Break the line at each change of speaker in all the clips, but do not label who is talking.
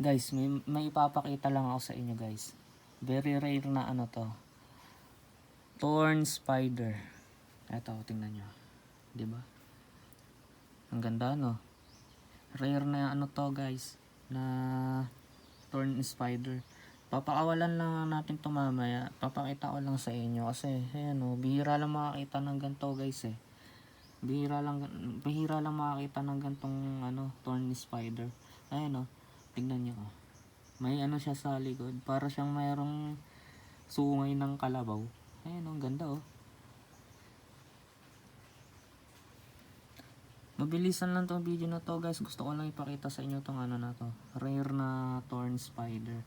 Guys, may, may ipapakita lang ako sa inyo guys. Very rare na ano to. Thorn spider. Ito, tingnan nyo. ba? Ang ganda no. Rare na ano to guys. Na thorn spider. Papakawalan lang natin to mamaya. Papakita ko lang sa inyo kasi ayan oh, bihira lang makakita ng ganito guys eh. Bihira lang bihira lang makakita ng gantong ano, thorn spider. Ayan oh, tingnan niyo oh. May ano siya sa likod, para siyang mayroong sungay ng kalabaw. Ayan oh, ang ganda oh. Mabilisan lang tong video na to guys. Gusto ko lang ipakita sa inyo tong ano na to. Rare na thorn spider.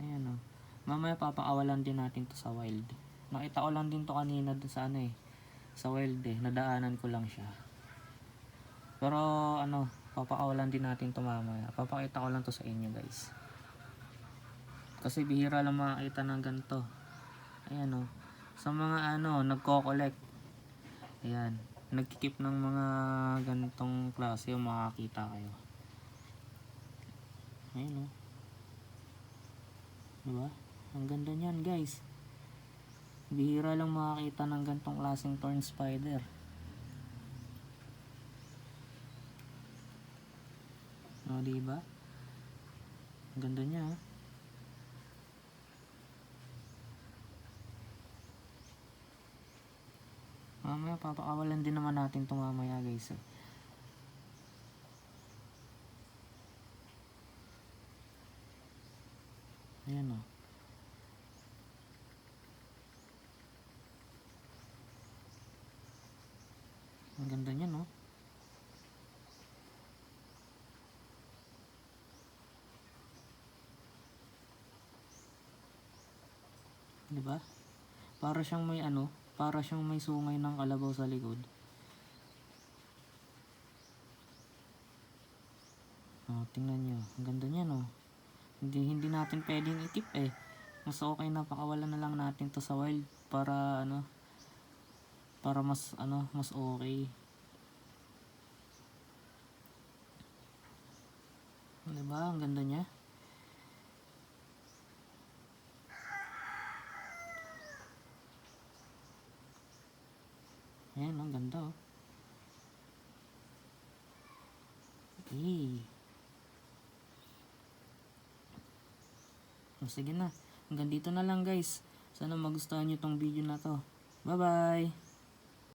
Ayan o. Mamaya papakawalan din natin to sa wild. Nakita ko lang din to kanina sa ano eh. Sa wild eh. Nadaanan ko lang siya. Pero ano, papakawalan din natin to mamaya. Papakita ko lang to sa inyo guys. Kasi bihira lang makakita ng ganito. Ayan o. Sa mga ano, nagko-collect. Ayan. Nagkikip ng mga ganitong klase yung makakita kayo. Ayan o. Diba? Ang ganda niyan guys. Bihira lang makakita ng gantong klaseng thorn spider. O, diba? Ang ganda niya ah. Mamaya papakawalan din naman natin ito mamaya guys eh. Ayan o. Ang ganda niya no. Diba? Para siyang may ano, para siyang may sungay ng kalabaw sa likod. Oh, tingnan nyo. Ang ganda niya no. Hindi, hindi natin pwedeng itip eh. Mas okay na pakawalan na lang natin to sa wild para ano para mas ano mas okay. Diba? Ang ganda niya. Ayan, ang ganda oh. Eh. Oh, sige na. Hanggang dito na lang guys. Sana magustuhan nyo tong video na to. Bye bye!